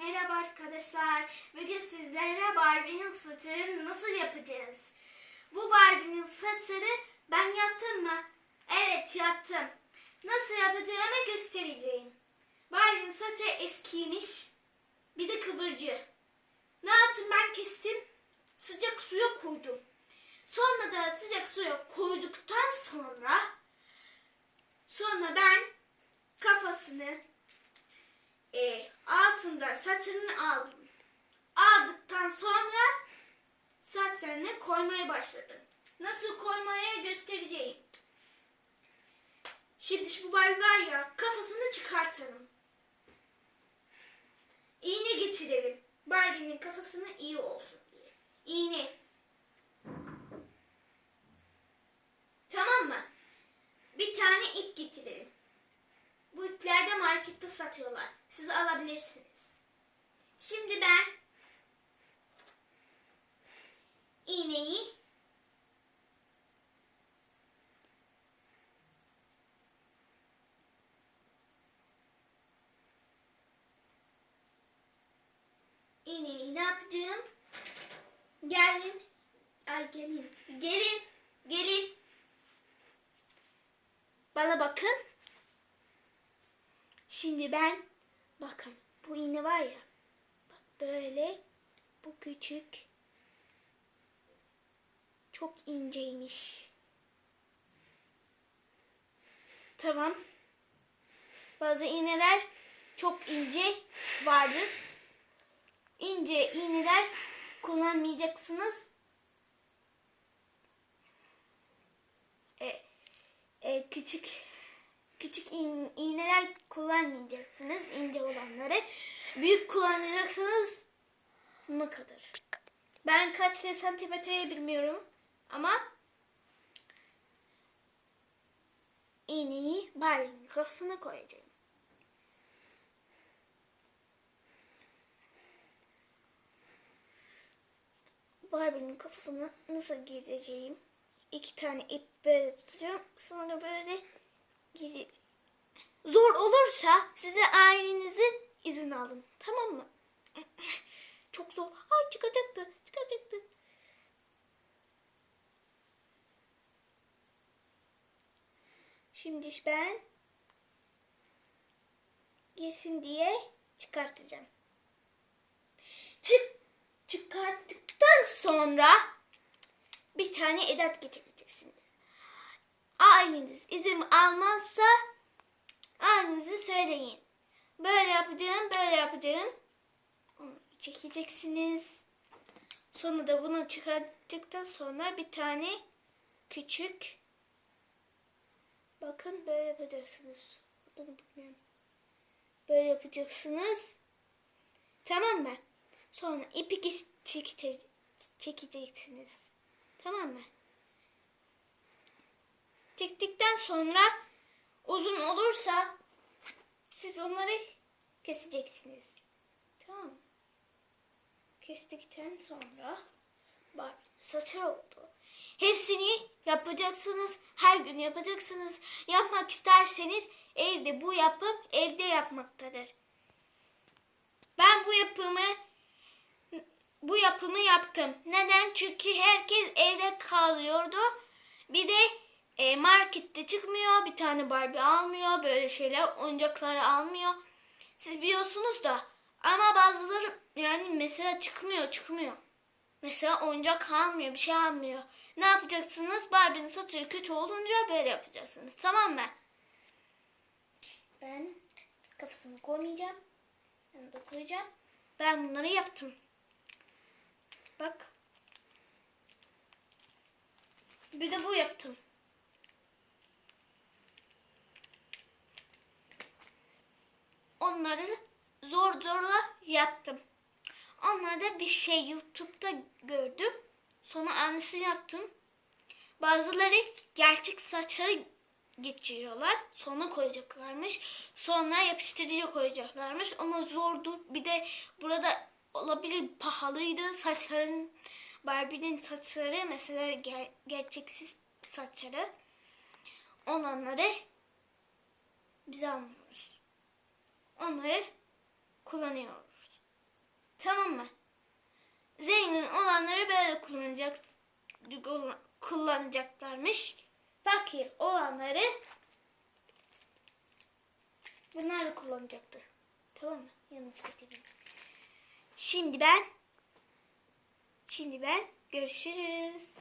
Merhaba arkadaşlar. Bugün sizlere Barbie'nin saçını nasıl yapacağız? Bu Barbie'nin saçını ben yaptım mı? Evet yaptım. Nasıl yapacağımı göstereceğim. Barbie'nin saçı eskiymiş. Bir de kıvırcı. Ne yaptım ben kestim. Sıcak suya koydum. Sonra da sıcak suya koyduktan sonra sonra ben kafasını saçını aldım. Aldıktan sonra saçlarını koymaya başladım. Nasıl koymaya göstereceğim. Şimdi şu Barbie var ya kafasını çıkartalım. İğne getirelim. Barbie'nin kafasını iyi olsun diye. İğne. Tamam mı? Bir tane ip getirelim. Bu ipler de markette satıyorlar. Siz alabilirsiniz. Şimdi ben iğneyi iğneyi ne yapacağım? Gelin. Ay gelin. Gelin. Gelin. Bana bakın. Şimdi ben bakın bu iğne var ya böyle bu küçük çok inceymiş. Tamam. Bazı iğneler çok ince vardır. İnce iğneler kullanmayacaksınız. E, e, küçük küçük iğ- iğneler kullanmayacaksınız ince olanları. Büyük kullanacaksınız ne kadar. Ben kaç santimetreye bilmiyorum ama iğneyi Barbie'nin kafasına koyacağım. Barbie'nin kafasına nasıl gireceğim? İki tane ip böyle tutacağım. Sonra böyle gireceğim. Zor olursa size ailenizin izin alın. Tamam mı? Çok zor. Ay çıkacaktı. Çıkacaktı. Şimdi ben girsin diye çıkartacağım. Çık çıkarttıktan sonra bir tane edat getireceksiniz. Aileniz izin almazsa Annenize söyleyin. Böyle yapacağım, böyle yapacağım. Onu çekeceksiniz. Sonra da bunu çıkarttıktan sonra bir tane küçük bakın böyle yapacaksınız. Böyle yapacaksınız. Tamam mı? Sonra ipi çekite- çekeceksiniz. Tamam mı? Çektikten sonra uzun olursa siz onları keseceksiniz. Tamam? Kestikten sonra bak saçı oldu. Hepsini yapacaksınız. Her gün yapacaksınız. Yapmak isterseniz evde bu yapım evde yapmaktadır. Ben bu yapımı bu yapımı yaptım. Neden? Çünkü herkes evde kalıyordu. Bir de e, markette çıkmıyor. Bir tane Barbie almıyor. Böyle şeyler oyuncakları almıyor. Siz biliyorsunuz da ama bazıları yani mesela çıkmıyor çıkmıyor. Mesela oyuncak almıyor bir şey almıyor. Ne yapacaksınız? Barbie'nin saçı kötü olunca böyle yapacaksınız. Tamam mı? Ben kafasını koymayacağım. Yanında koyacağım. Ben bunları yaptım. Bak. Bir de bu yaptım. Onları zor zorla yaptım. Onlarda bir şey YouTube'da gördüm. Sonra aynısı yaptım. Bazıları gerçek saçları geçiriyorlar. Sonra koyacaklarmış. Sonra yapıştırıcı koyacaklarmış. Ama zordu. Bir de burada olabilir pahalıydı. Saçların Barbie'nin saçları mesela ger- gerçeksiz saçları olanları biz almıyoruz. Onları kullanıyoruz. Tamam mı? Zengin olanları böyle kullanacak kullanacaklarmış. Fakir olanları bunları kullanacaktır. Tamam mı? Yanlış dedim. Şimdi ben Şimdi ben görüşürüz.